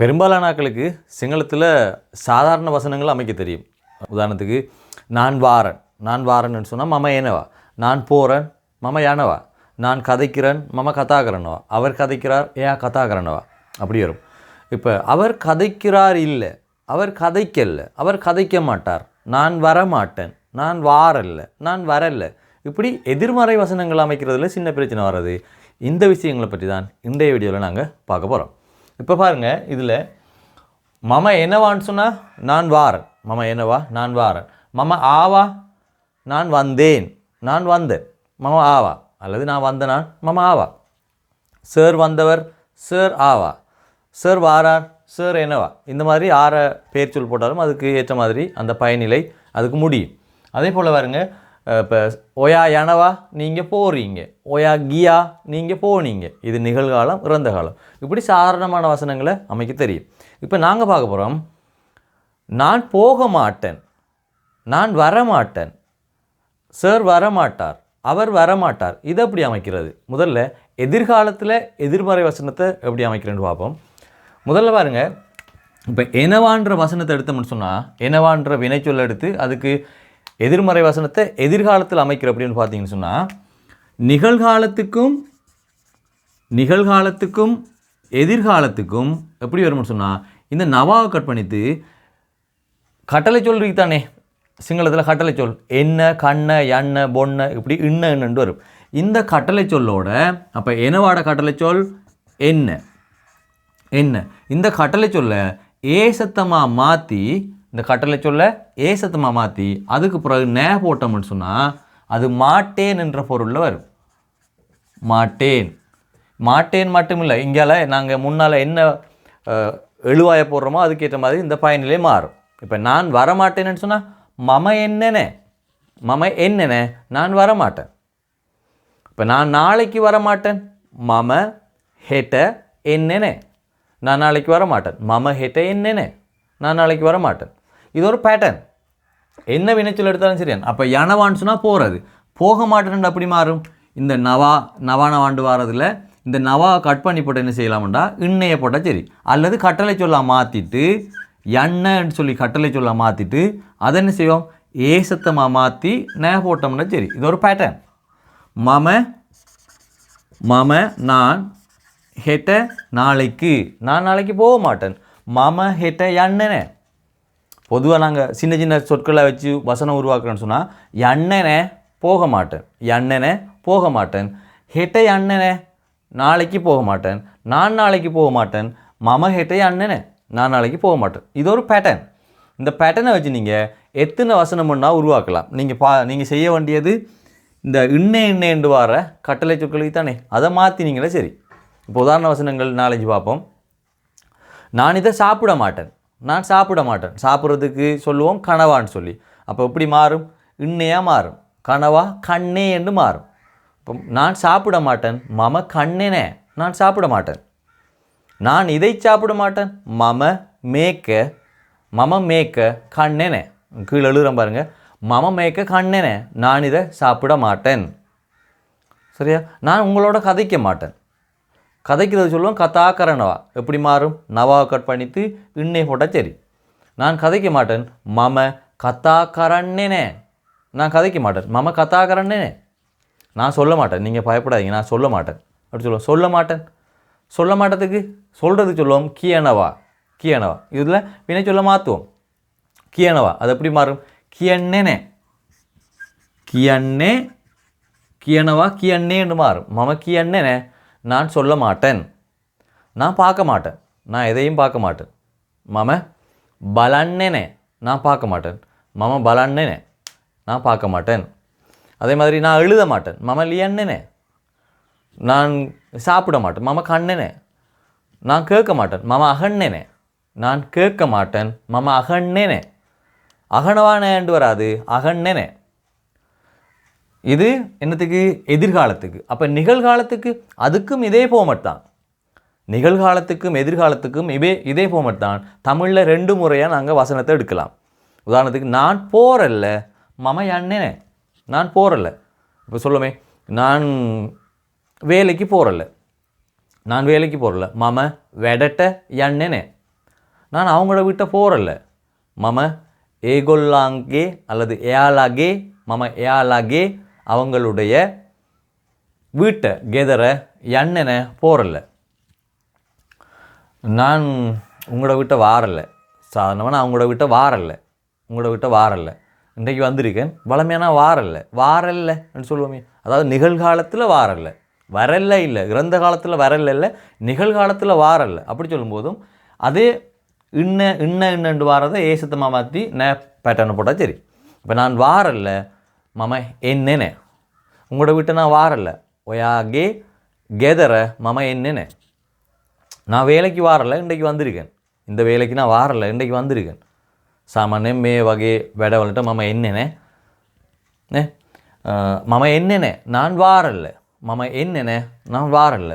பெரும்பாலான ஆக்களுக்கு சிங்களத்தில் சாதாரண வசனங்கள் அமைக்க தெரியும். உதாரணத்துக்கு நான் வாரன் நான் வாரன்னு சொன்னால் மம ஏனவா நான் போகிறேன் மம யானவா? நான் கதைக்கிறேன் மம கதாகரனவா? அவர் கதைக்கிறார் ஏன் கதாகரனவா? அப்படி வரும். இப்போ அவர் கதைக்கிறார் இல்லை அவர் கதைக்கல்ல அவர் கதைக்க மாட்டார் நான் வர மாட்டேன் நான் வாரல்ல நான் வரல இப்படி எதிர்மறை வசனங்கள் அமைக்கிறதுல சின்ன பிரச்சனை வர்றது. இந்த விஷயங்களை பற்றி தான் இன்றைய வீடியோவில் நாங்கள் பார்க்க போகிறோம் இப்போ பாருங்கள் இதில் மம என்னவான்னு சொன்னால் நான் வாரன் மம என்னவா? நான் வாரன் மம ஆவா? நான் வந்தேன். நான் வந்தேன் மம ஆவா? அல்லது நான் வந்தனான் மம ஆவா? சார் வந்தவர். சார் ஆவா? சார் வாரார். சார் என்னவா? இந்த மாதிரி ஆற பேர்ச்சொல் போட்டாலும் அதுக்கு ஏற்ற மாதிரி அந்த பயனிலை அதுக்கு முடியும். அதே போல் பாருங்கள் இப்போ ஒயா எனவா நீங்கள் போகிறீங்க ஒயா கியா நீங்கள் போனீங்க. இது நிகழ்காலம் இறந்த காலம். இப்படி சாதாரணமான வசனங்களை அமைக்க தெரியும். இப்போ நாங்கள் பார்க்க போகிறோம் நான் போக மாட்டேன். நான் வர மாட்டேன் சார் வரமாட்டார். அவர் வரமாட்டார். இதை எப்படி அமைக்கிறது? முதல்ல எதிர்காலத்தில் எதிர்மறை வசனத்தை எப்படி அமைக்கிறேன்னு பார்ப்போம். முதல்ல பாருங்கள் இப்போ எனவான்ற வசனத்தை எடுத்தோம்னு சொன்னால் எனவான்ற வினைச்சொல்லை எடுத்து அதுக்கு எதிர்மறை வசனத்தை எதிர்காலத்தில் அமைக்கிற அப்படின்னு பார்த்தீங்கன்னு சொன்னால் நிகழ்காலத்துக்கும் நிகழ்காலத்துக்கும் எதிர்காலத்துக்கும் எப்படி வரும்னு சொன்னால் இந்த நவாவை கட் பண்ணித்து கட்டளை சொல் தானே. சிங்களத்தில் கட்டளை சொல் என்ன கண்ண எண்ண பொண்ண இப்படி இன்ன என்னன்னு வரும். இந்த கட்டளை சொல்லோட அப்போ என்னவாட கட்டளை சொல்? என்ன என்ன இந்த கட்டளை சொல்ல ஏசத்தமாக மாற்றி இந்த கட்டளை சொல்ல ஏசத்தமாக மாற்றி அதுக்கு பிறகு நே போட்டோம்னு சொன்னால் அது மாட்டேன் என்ற பொருளில் வரும். மாட்டேன். மாட்டேன் மட்டும் இல்லை இங்கால நாங்கள் முன்னால் என்ன எழுவாய போடுறோமோ அதுக்கேற்ற மாதிரி இந்த பயனிலே மாறும். இப்போ நான் வரமாட்டேன்னு சொன்னால் மம என்னென்ன? மம என்னென்ன? நான் வரமாட்டேன். இப்போ நான் நாளைக்கு வரமாட்டேன் மம ஹெட்ட என்னென்ன? நான் நாளைக்கு வரமாட்டேன். மம ஹெட்ட என்னென்ன? நான் நாளைக்கு வரமாட்டேன். இது ஒரு பேட்டர்ன் என்ன வினைச்சொல் எடுத்தாலும் சரியா அப்போ யனவான்னு சொன்னால் போகிறது போக மாட்டேன்னு அப்படி மாறும். இந்த நவா நவா நவாண்டு வாரதில் இந்த நவா கட் பண்ணி போட்டு என்ன செய்யலாம்டா? இன்னைய போட்டால் சரி. அல்லது கட்டளை சொல்ல மாற்றிட்டு எண்ணன்னு சொல்லி கட்டளை சொல்ல மாற்றிட்டு அதை என்ன செய்வோம்? ஏசத்தமாக மாற்றி நே போட்டோம்னா சரி. இது ஒரு பேட்டர்ன் மம மம நான் ஹெட்ட நாளைக்கு. நான் நாளைக்கு போக மாட்டேன். மம ஹெட்ட எண்ணனே பொதுவாக நாங்கள் சின்ன சின்ன சொற்களை வச்சு வசனம் உருவாக்குறோன்னு சொன்னால் எண்ணனே போக மாட்டேன். எண்ணனே போக மாட்டேன். ஹெட்டை அண்ணனே நாளைக்கு போக மாட்டேன். நான் நாளைக்கு போக மாட்டேன். மம ஹெட்டை அண்ணனே நான் நாளைக்கு போக மாட்டேன். இது ஒரு பேட்டர்ன் இந்த பேட்டர்னை வச்சு நீங்கள் எத்தனை வசனம்னா உருவாக்கலாம். நீங்கள் பா நீங்கள் செய்ய வேண்டியது இந்த இன்னே இன்னேண்டு வர கட்டளை சொற்களுக்கு தானே. அதை மாற்றினீங்களே சரி. இப்போ உதாரண வசனங்கள் நாலஞ்சு பார்ப்போம். நான் இதை சாப்பிட மாட்டேன். நான் சாப்பிட மாட்டேன். சாப்பிட்றதுக்கு சொல்லுவோம் கனவான்னு சொல்லி. அப்போ எப்படி மாறும்? இன்னையாக மாறும். கனவா கண்ணே என்று மாறும். இப்போ நான் சாப்பிட மாட்டேன் மம கண்ணேனே. நான் சாப்பிட மாட்டேன். நான் இதை சாப்பிட மாட்டேன் மம மேக்க மம மேக்க கண்ணேனே. கீழே எழுதுகிறேன் பாருங்கள் மம மேக்க கண்ணேனே. நான் இதை சாப்பிட மாட்டேன். சரியா? நான் உங்களோட கதைக்க மாட்டேன். கதைக்கிறது சொல்லுவோம் கதாகரணவா. எப்படி மாறும்? நவாவை கட் பண்ணித்து இன்னே போட்டால் சரி. நான் கதைக்க மாட்டேன். மம கதாகரண்ணனே. நான் கதைக்க மாட்டேன். மம கதாகரண்ணனே. நான் சொல்ல மாட்டேன். நீங்கள் பயப்படாதீங்க. நான் சொல்ல மாட்டேன். அப்படி சொல்லுவோம். சொல்ல மாட்டேன். சொல்ல மாட்டதுக்கு சொல்கிறதுக்கு சொல்லுவோம் கியனவா. கியனவா. இதில் வினை சொல்ல மாற்றுவோம் கியனவா. அது எப்படி மாறும்? கியண்ணேனே. கியண்ணே. கியனவா கியண்ணேன்னு மாறும். மம கியண்ணேனே. நான் சொல்ல மாட்டேன். நான் பார்க்க மாட்டேன். நான் எதையும் பார்க்க மாட்டேன். மம பலன்னேனே நான் பார்க்க மாட்டேன். மம பலன்னேனே நான் பார்க்க மாட்டேன். அதே மாதிரி நான் எழுத மாட்டேன். மம லியன்னனே நான் சாப்பிட மாட்டேன். மம கண்ணனே நான் கேட்க மாட்டேன். மம அகண்ணேனே நான் கேட்க மாட்டேன். மம அகண்ணேனே அகனவானேண்டு வராது. அகண்ணேனே. இது என்னத்துக்கு? எதிர்காலத்துக்கு. அப்போ நிகழ்காலத்துக்கு அதுக்கும் இதே ஃபோமட் தான். நிகழ்காலத்துக்கும் எதிர்காலத்துக்கும் இதே இதே ஃபோமட் தான். தமிழில் ரெண்டு முறையாக நாங்கள் வசனத்தை எடுக்கலாம். உதாரணத்துக்கு நான் போகிறல்ல மம அண்ணனே. நான் போகிறல்ல இப்போ சொல்லுமே நான் வேலைக்கு போகிறல்ல நான் வேலைக்கு போகிறல மம வெடட்ட எண்ணனே நான் அவங்களோட வீட்டை போகிறல்ல மம ஏகொல்லாங்கே அல்லது ஏலாகே மம ஏலாகே அவங்களுடைய வீட்டை கெதரை எண்ணனை போகிறல்ல நான் உங்களோட வீட்டை வாரலை சாதாரணமாக நான் உங்களோட வீட்டை வாரலை உங்களோட வீட்டை வாரலை இன்றைக்கு வந்திருக்கேன். வளமையான வாரல்ல. வாரல்லன்னு சொல்லுவோமே. அதாவது நிகழ்காலத்தில் வாரல்ல. வரல இல்லை. இறந்த காலத்தில் வரல இல்லை. நிகழ்காலத்தில் வாரல்ல. அப்படி சொல்லும்போதும் அதே இன்ன இன்ன இன்னண்டு வாரதை ஏசத்தமாக மாற்றி நே பேட்டர்னை போட்டால் சரி. இப்போ நான் வாரல்ல. මම එන්නේ නෑ. උඹට விட்டு நான் வாரல ஒயாகே கெதரை மம என்னென்ன நான் வேலைக்கு வாரல இன்றைக்கு வந்திருக்கேன் இந்த வேலைக்கு நான் வாரல இன்றைக்கு வந்திருக்கேன் சாமானியம் மே வகை வெடவல்கிட்ட மம என்னென்ன மம என்னென்ன நான் வாரல்ல மம என்னென்ன நான் வாரல்ல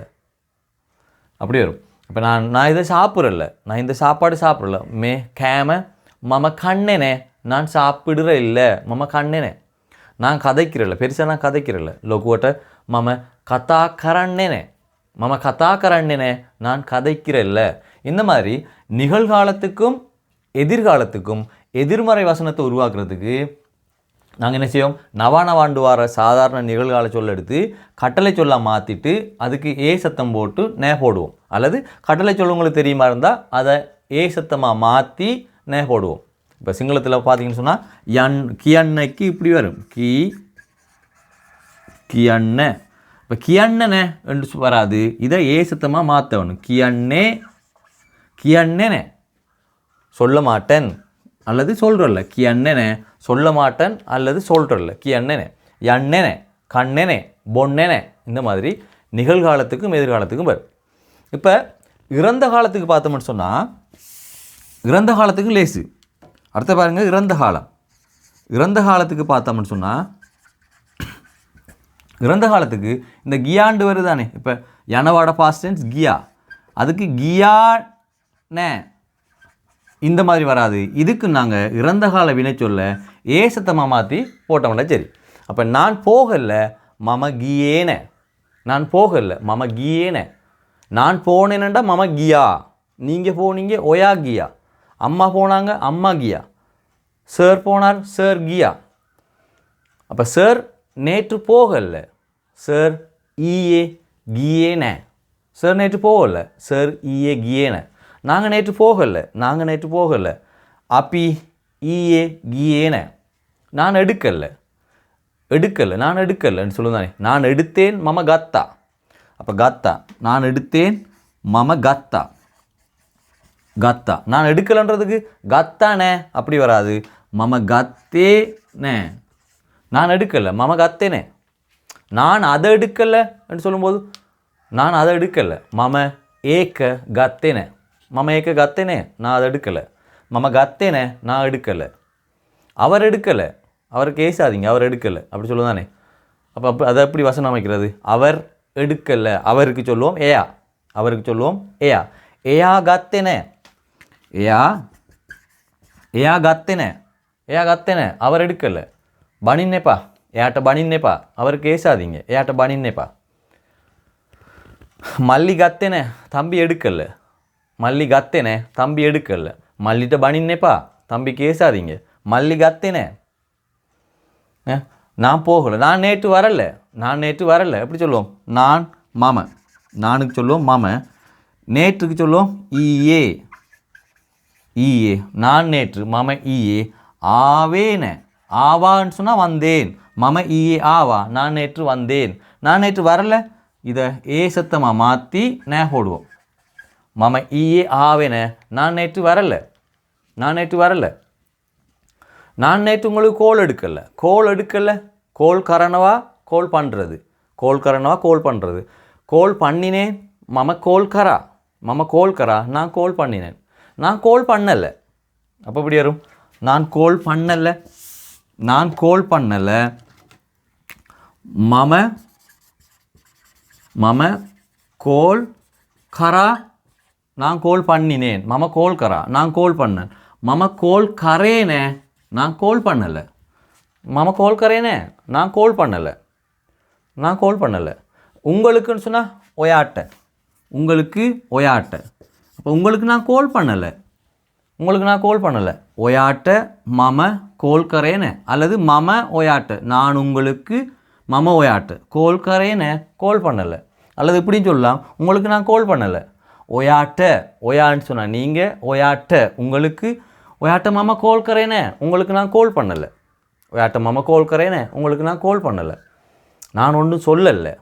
அப்படி வரும் இப்போ நான் நான் இதை சாப்பிட்றல நான் இந்த சாப்பாடு சாப்பிட்றல மே கேம மம கண்ணனே நான் சாப்பிடுற இல்லை மம கண்ணனே நான் கதைக்கிறல பெருசாக நான் கதைக்கிறல லோக்குவட்ட மம கதா கரண்ணெனே மம கதா கரண்ணெனே நான் கதைக்கிறல்ல. இந்த மாதிரி நிகழ்காலத்துக்கும் எதிர்காலத்துக்கும் எதிர்மறை வசனத்தை உருவாக்குறதுக்கு நாங்கள் என்ன செய்வோம்? நவானவாண்டு வார சாதாரண நிகழ்கால சொல்ல எடுத்து கட்டளை சொல்ல மாற்றிட்டு அதுக்கு ஏ சத்தம் போட்டு நே போடுவோம். அல்லது கட்டளை சொல் உங்களுக்கு தெரியுமா இருந்தால் அதை ஏ சத்தமாக மாற்றி நே போடுவோம். இப்போ சிங்களத்தில் பார்த்தீங்கன்னு சொன்னால் என் கியன்னைக்கு இப்படி வரும். கி கியண்ண இப்போ கியண்ணனே என்று வராது. இதை ஏ சத்தமாக மாற்றணும் கியண்ணே கியண்ணனே சொல்ல மாட்டேன் அல்லது சொல்கிறல்ல கியண்ணனே சொல்ல மாட்டேன் அல்லது சொல்கிறல்ல கி அண்ணனே எண்ணனே கண்ணனே. பொண்ணனே இந்த மாதிரி நிகழ்காலத்துக்கும் எதிர்காலத்துக்கும் வரும். இப்போ இறந்த காலத்துக்கு பார்த்தோம்னு சொன்னால் இறந்த காலத்துக்கும் லேசு. அடுத்த பாருங்க இறந்த காலம். இறந்த காலத்துக்கு பார்த்தோம்னு சொன்னால் இறந்த காலத்துக்கு இந்த கியாண்டு வருது தானே இப்போ யனவாட பாஸ்டன்ஸ் கியா. அதுக்கு கியானே இந்த மாதிரி வராது. இதுக்கு நாங்கள் இறந்த கால வினை சொல்ல சத்தமாக மாற்றி போட்டோம்னா சரி. அப்போ நான் போகல மம கியேன. நான் போகல மம கியேன. நான் போனேனண்டா மம கியா. நீங்கள் போனீங்க ஒயா கியா. அம்மா போனாங்க அம்மா கியா. சார் போனார் சார் கியா. அப்போ சார் நேற்று போகல. சார் ஈஏ கியேன. சார் நேற்று போகல. சார் ஈஏ கியேன. நாங்கள் நேற்று போகல. நாங்கள் நேற்று போகல. அப்பி ஈஏ கியேன. நான் எடுக்கல. எடுக்கலை நான் எடுக்கலன்னு சொல்லுதானே. நான் எடுத்தேன் மம கத்தா. அப்போ கத்தா நான் எடுத்தேன் மம கத்தா. கத்தா. நான் எடுக்கலைன்றதுக்கு கத்தானே? அப்படி வராது. மம கத்தேனே. நான் எடுக்கலை. மம கத்தேனே. நான் அதை எடுக்கலைன்னு சொல்லும்போது நான் அதை எடுக்கலை. மம ஏக்க கத்தேனே. மம ஏக்க கத்தேனே. நான் அதை எடுக்கலை. மம கத்தேனே. நான் எடுக்கலை. அவர் எடுக்கலை. அவர் கேசாதீங்க. அவர் எடுக்கலை. அப்படி சொல்லுதானே? அப்போ அப்போ அதை எப்படி வசனம் அமைக்கிறது? அவர் எடுக்கலை. அவருக்கு சொல்லுவோம் ஏயா. அவருக்கு சொல்லுவோம் ஏயா. ஏயா கத்தேனே. එයා එයා ගත්තේ නෑ. එයා ගත්තේ නෑ. අවර එඩිකල. බනින්න එපා. එයාට බනින්න එපා. අවර කේසාදින්ගේ. එයාට බනින්න එපා. මල්ලි ගත්තේ නෑ. තම්බි එඩිකල. මල්ලි ගත්තේ නෑ. තම්බි එඩිකල. මල්ලිට බනින්න එපා. தம்பி கேசாதீங்க மல்லி கத்தினேன் நான் போகலை நான் நேற்று வரல நான் நேற்று வரல எப்படி சொல்லுவோம் நான் மாமன் நானுக்கு சொல்லுவோம் மாமன் நேற்றுக்கு சொல்லுவோம் ஈஏ ஈயே நான் நேற்று மம ஈயே ஆவேன ஆவான்னு சொன்னால் வந்தேன். மம ஈயே ஆவா நான் நேற்று வந்தேன். நான் நேற்று வரல. இதை ஏ சத்தமாக மாற்றி நே போடுவோம். மம ஈயே ஆவேன நான் நேற்று வரல. நான் நேற்று வரல. நான் நேற்று உங்களுக்கு கோல் எடுக்கல. கோல் எடுக்கல. கோல் கரணவா? கோல் பண்ணுறது கோல் கரணவா? கோல் பண்ணுறது கோல் பண்ணினேன். மம கோல் கரா. மம கோல் கரா. நான் கோல் பண்ணினேன். நான் கோல் பண்ணலை. அப்போ இப்படி வரும்? நான் கோல் பண்ணலை. நான் கோல் பண்ணலை. மம மம கோல் கரா நான் கோல் பண்ணினேன். மம கோல் கரா நான் கோல் பண்ணேன் மம கோல் கரேனே நான் கோல் பண்ணலை. மம கோல் கரேனே நான் கோல் பண்ணலை. நான் கோல் பண்ணலை. உங்களுக்குன்னு சொன்னால் ஒயாட்டை. உங்களுக்கு ஒயாட்டை. அப்போ உங்களுக்கு நான் கோல் பண்ணலை. உங்களுக்கு நான் கோல் பண்ணலை. ஒயாட்ட மம கோல் கரேன அல்லது மம ஒயாட்ட. நான் உங்களுக்கு மம ஒயாட்ட. கோல் கரேன கோல் பண்ணலை. அல்லது இப்படின்னு சொல்லலாம். உங்களுக்கு நான் கோல் பண்ணலை. ஒயாட்ட ஒயான்னு சொன்னால் நீங்கள் ஒயாட்ட. உங்களுக்கு ஒயாட்ட மாமா கோல் கரேனே உங்களுக்கு நான் கோல் பண்ணலை. ஒயாட்ட மாமா கோல் கரேனே உங்களுக்கு நான் கோல் பண்ணலை. நான் ஒன்றும் சொல்லலை.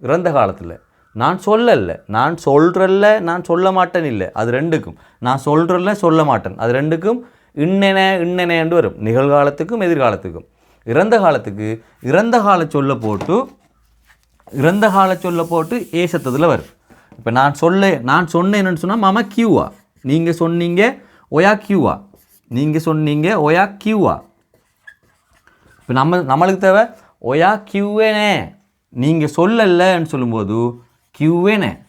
இறந்த காலத்தில். நான் சொல்லல. நான் சொல்கிறல்ல நான் சொல்ல மாட்டேன் இல்லை. அது ரெண்டுக்கும். நான் சொல்கிறல்ல சொல்ல மாட்டேன். அது ரெண்டுக்கும் இன்னென இன்னெனன்னு வரும். நிகழ்காலத்துக்கும் எதிர்காலத்துக்கும். இறந்த காலத்துக்கு இறந்த கால சொல்ல போட்டு இறந்த கால சொல்ல போட்டு ஏசத்ததில் வரும். இப்போ நான் சொல்ல நான் சொன்னேன்னு சொன்னால் மாமா கியூவா நீங்கள் சொன்னீங்க ஒயா கியூவா நீங்கள் சொன்னீங்க ஒயா கியூவா இப்போ நம்ம நம்மளுக்கு தேவை ஒயா கியூவேனே நீங்கள் சொல்லலைன்னு சொல்லும்போது கியூவேன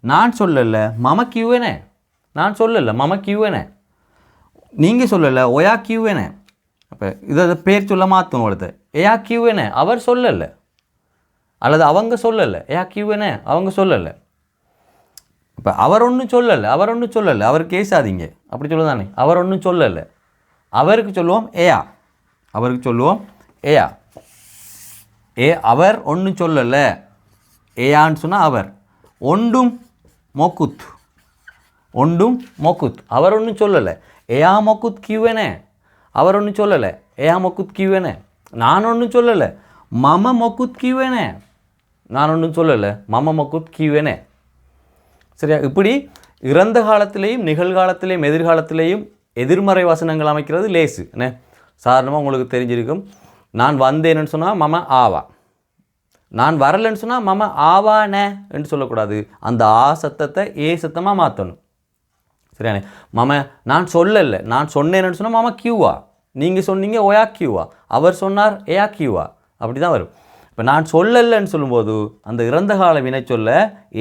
நான் சொல்லலை மம கியூவேன நான் சொல்லலை மம கியூவேன நீங்கள் சொல்லலை ஒயா கியூவேனே அப்போ இதை பேர் சொல்ல மாற்றும் ஒருத்தர் ஏயா கியூவேனே அவர் சொல்லலை. அல்லது அவங்க சொல்லலை. ஏயா கியூவேன அவங்க சொல்லலை. இப்போ அவர் ஒன்றும் சொல்லலை அவர் ஒன்றும் சொல்லலை. அவர் கேசாதீங்க. அப்படி சொல்லுதானே? அவர் ஒன்றும் சொல்லலை. அவருக்கு சொல்லுவோம் ஏயா அவருக்கு சொல்லுவோம் ஏயா ஏ அவர் ஒன்றும் சொல்லலை. ஏயான்னு சொன்னால் அவர். ஒண்டும் மொக்குத். ஒண்டும் மொக்குத். அவர் ஒன்றும் சொல்லலை. ஏயா மொக்குத் கியூவனே அவர் ஒன்றும் சொல்லலை. ஏயா மொக்குத் கியூவனே நான் ஒன்றும் சொல்லலை. மம மொக்குத் கியூவனே நான் ஒன்றும் சொல்லலை. மம மொக்குத் கியூவனே சரியா? இப்படி இறந்த காலத்திலேயும் நிகழ்காலத்திலேயும் எதிர்காலத்திலேயும் எதிர்மறை வசனங்கள் அமைக்கிறது லேசு. என்ன? சாதாரணமாக உங்களுக்கு தெரிஞ்சிருக்கும். நான் வந்தேன்னு சொன்னால் மம ஆவா. நான் வரலைன்னு சொன்னால் மம ஆவானே என்று சொல்லக்கூடாது. அந்த ஆ சத்தத்தை ஏ சத்தமாக மாற்றணும் சரியானே? மம நான் சொல்லலை. நான் சொன்னேன்னு சொன்னால் மாமா கியூவா நீங்கள் சொன்னீங்க ஒயா கியூவா அவர் சொன்னார் ஏயா கியூவா அப்படி தான் வரும். இப்போ நான் சொல்லலைன்னு சொல்லும்போது அந்த இறந்த கால வினை சொல்ல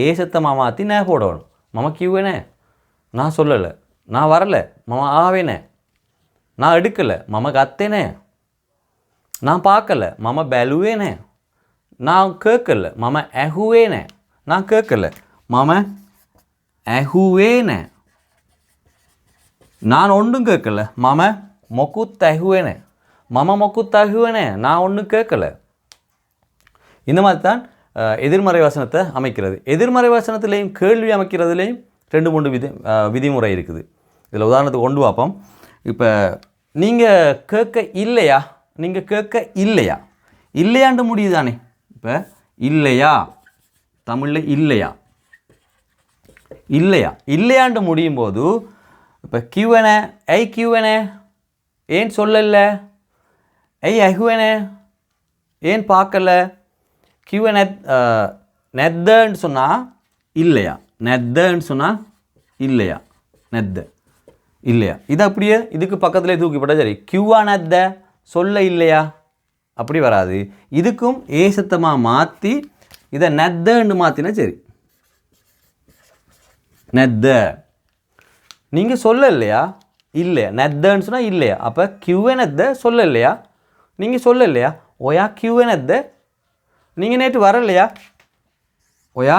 ஏ சத்தமாக மாற்றி நே போடணும். மம கியூவேனே நான் சொல்லலை. நான் வரலை. மாமா ஆவேனே நான் எடுக்கலை. மம கத்தேனே நான் பார்க்கல. மம பெலுவேனே. நான் கேட்கல. மம எஹுவேன நான் கேட்கல. மம எஹுவேன நான் ஒன்றும் கேட்கல. மம மொக்குத்தகுவேன மம மொக்குத்தகுவேன நான் ஒன்றும் கேட்கல. இந்த மாதிரி தான் எதிர்மறை வசனத்தை அமைக்கிறது. எதிர்மறை வசனத்திலையும் கேள்வி அமைக்கிறதுலேயும் ரெண்டு மூணு விதி விதிமுறை இருக்குது. இதில் உதாரணத்துக்கு கொண்டு பார்ப்போம். இப்போ நீங்கள் கேட்க இல்லையா? நீங்கள் கேட்க இல்லையா? இல்லையாண்டு முடியுதானே? இப்போ இல்லையா? தமிழில் இல்லையா? இல்லையா? இல்லையாண்டு முடியும் போது இப்போ கியூவனே ஐ கியூவனே ஏன் சொல்லல? ஐ அகுவனே ஏன் பார்க்கல? கியூவ நெத்தன்னு சொன்னால் இல்லையா? நெத்தன்னு சொன்னால் இல்லையா? நெத்த இல்லையா? இது அப்படியே இதுக்கு பக்கத்துலேயே தூக்கிப்பட்டா சரி. கியூவா நெத்த சொல்ல இல்லையா? அப்படி வராது. இதுக்கும் ஏசத்தமாக மாற்றி இதை நெத்தன்னு மாற்றினா சரி. நெத்த நீங்கள் சொல்ல இல்லையா? இல்லையா நெத்தன்னு சொன்னால் இல்லையா? அப்போ கியூவே நெத்த சொல்ல இல்லையா? நீங்கள் சொல்ல இல்லையா? ஒயா கியூவே நெத்த நீங்கள் நேற்று வரலையா ஒயா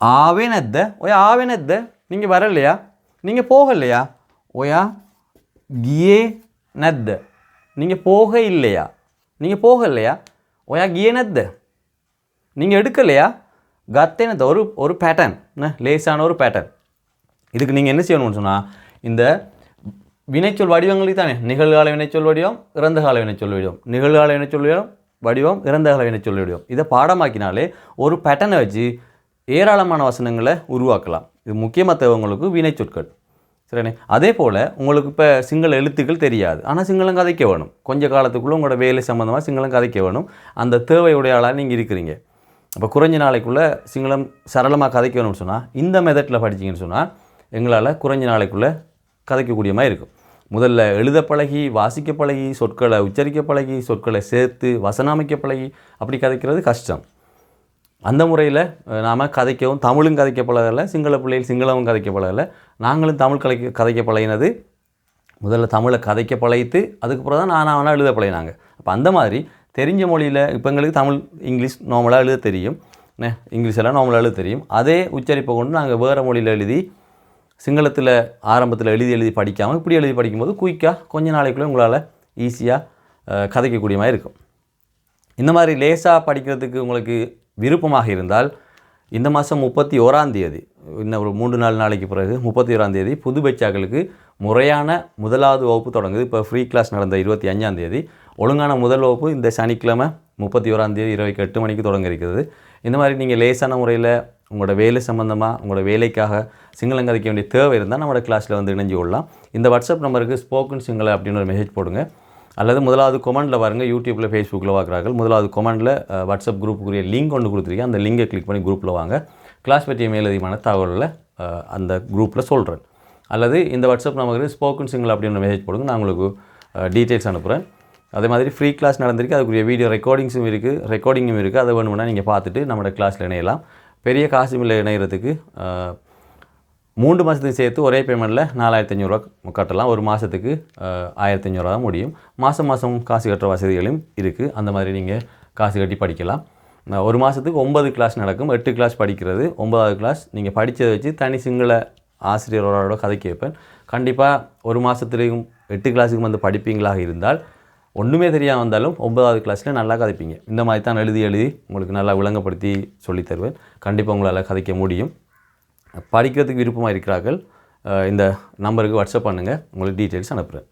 ஆவே நெத்த ஒயா ஆவே நெத்த நீங்கள் வரலையா நீங்கள் போகலையா ஒயா கியே நெத்த நீங்கள் போக இல்லையா நீங்கள் போகலையா? ஒயா கியே நெத்த நீங்கள் எடுக்கலையா? கத்தேனத்தை ஒரு ஒரு பேட்டர்ன் லேசான ஒரு பேட்டர்ன் இதுக்கு நீங்கள் என்ன செய்யணும்னு சொன்னால் இந்த வினைச்சொல் வடிவங்களுக்கு தானே நிகழ்கால வினைச்சொல் வடிவம் இறந்த கால வினைச்சொல் வடிவம். நிகழ்கால வினைச்சொல் வடிவம் வடிவம் இறந்த கால வினைச்சொல் வடிவம். இதை பாடமாக்கினாலே ஒரு பேட்டர்னை வச்சு ஏராளமான வசனங்களை உருவாக்கலாம். இது முக்கியமாக தேவைங்களுக்கு வினைச்சொற்கள். சரிண்ணே அதே போல் உங்களுக்கு இப்போ சிங்கள எழுத்துக்கள் தெரியாது. ஆனால் சிங்களம் கதைக்க வேணும். கொஞ்சம் காலத்துக்குள்ளே உங்களோட வேலை சம்மந்தமாக சிங்களம் கதைக்க வேணும். அந்த தேவையுடைய ஆளாக நீங்கள் இருக்கிறீங்க. அப்போ குறைஞ்ச நாளைக்குள்ளே சிங்களம் சரளமாக கதைக்கணும்னு சொன்னால் இந்த மெதட்டில் படிச்சீங்கன்னு சொன்னால் எங்களால் குறைஞ்ச நாளைக்குள்ளே கதைக்கக்கூடிய மாதிரி இருக்கும். முதல்ல எழுத பழகி வாசிக்க பழகி சொற்களை உச்சரிக்க பழகி சொற்களை சேர்த்து வசனமைக்க பழகி அப்படி கதைக்கிறது கஷ்டம். அந்த முறையில் நாம் கதைக்கவும் தமிழும் கதைக்க பழகலை சிங்கள பிள்ளைகள் சிங்களமும் கதைக்க பழகலை. நாங்களும் தமிழ் கலைக்க கதைக்க பழகினது. முதல்ல தமிழை கதைக்க பழகித்து அதுக்கப்புறம் தான் நான் அவனா எழுத பழகினாங்க. அப்போ அந்த மாதிரி தெரிஞ்ச மொழியில் இப்போ எங்களுக்கு தமிழ் இங்கிலீஷ் நார்மலாக எழுத தெரியும். என்ன இங்கிலீஷ் எல்லாம் நார்மலாக எழுத தெரியும். அதே உச்சரிப்பை கொண்டு நாங்கள் வேறு மொழியில் எழுதி சிங்களத்தில் ஆரம்பத்தில் எழுதி எழுதி படிக்காமல் இப்படி எழுதி படிக்கும்போது குயிக்காக கொஞ்ச நாளைக்குள்ளே உங்களால் ஈஸியாக கதைக்கக்கூடிய மாதிரி இருக்கும். இந்த மாதிரி லேசாக படிக்கிறதுக்கு உங்களுக்கு விருப்பமாக இருந்தால் இந்த மாதம் முப்பத்தி ஓராம் தேதி இன்னும் ஒரு மூன்று நாலு நாளைக்கு பிறகு முப்பத்தி ஓராம் தேதி புது பச்சாக்களுக்கு முறையான முதலாவது வகுப்பு தொடங்குது. இப்போ ஃப்ரீ கிளாஸ் நடந்த இருபத்தி அஞ்சாம் தேதி. ஒழுங்கான முதல் வகுப்பு இந்த சனிக்கிழமை முப்பத்தி ஓராம் தேதி இரவு எட்டு மணிக்கு தொடங்க இருக்கிறது இந்த மாதிரி நீங்கள் லேசான முறையில் உங்களோட வேலை சம்மந்தமாக உங்களோட வேலைக்காக சிங்களம் கதைக்க வேண்டிய தேவை இருந்தால் நம்மளோட கிளாஸில் வந்து இணைஞ்சு கொள்ளலாம். இந்த வாட்ஸ்அப் நம்பருக்கு ஸ்போக்கன் சிங்கள அப்படின்னு ஒரு மெசேஜ் போடுங்க. அல்லது முதலாவது கொமெண்டில் பாருங்கள் யூடியூப்பில் ஃபேஸ்புக்கில் பார்க்குறார்கள் முதலாவது கொமெண்டில் வாட்ஸ்அப் குரூப்புக்குரிய லிங்க் ஒன்று கொடுத்துருக்கேன். அந்த லிங்கை கிளிக் பண்ணி குரூப்பில் வாங்க. கிளாஸ் பற்றிய மேலதிகமான தகவலில் அந்த குரூப்பில் சொல்கிறேன் அல்லது இந்த வாட்ஸ்அப் நமக்கு ஸ்போக்கன் சிங்கிள் அப்படின்னு மெசேஜ் போடுங்க. நான் உங்களுக்கு டீட்டெயில்ஸ் அனுப்புகிறேன் அதே மாதிரி ஃப்ரீ கிளாஸ் நடந்திருக்கு. அதுக்குரிய வீடியோ ரெக்கார்டிங்ஸும் இருக்குது ரெக்கார்டிங்கும் இருக்குது அதை வேணும்னா நீங்கள் பார்த்துட்டு நம்மளோட கிளாஸில் இணையலாம். பெரிய காசுமில்லை இல்லை இணையிறதுக்கு மூன்று மாதத்துக்கு சேர்த்து ஒரே பேமெண்ட்டில் நாலாயிரத்தி ஐநூறுரூவா கட்டலாம். ஒரு மாதத்துக்கு ஆயிரத்தி ஐநூறுரூவா தான் முடியும். மாதம் மாதம் காசு கட்டுற வசதிகளும் இருக்குது அந்த மாதிரி நீங்கள் காசு கட்டி படிக்கலாம். ஒரு மாதத்துக்கு ஒன்பது கிளாஸ் நடக்கும். எட்டு கிளாஸ் படிக்கிறது. ஒன்பதாவது கிளாஸ் நீங்கள் படித்ததை வச்சு தனி சிங்கள ஆசிரியரோட கதை வைப்பேன் கண்டிப்பாக ஒரு மாதத்துலேயும் எட்டு கிளாஸுக்கும் வந்து படிப்பீங்களாக இருந்தால் ஒன்றுமே தெரியாமல் வந்தாலும் ஒன்பதாவது கிளாஸில் நல்லா கதைப்பீங்க. இந்த மாதிரி தான் எழுதி எழுதி உங்களுக்கு நல்லா விளங்கப்படுத்தி சொல்லித் தருவேன். கண்டிப்பாக உங்களால் கதைக்க முடியும். படிக்கிறதுக்கு விருப்பமாக இருக்கிறார்கள். இந்த நம்பருக்கு வாட்ஸ்அப் பண்ணுங்கள் உங்களுக்கு டீட்டெயில்ஸ் அனுப்புகிறேன்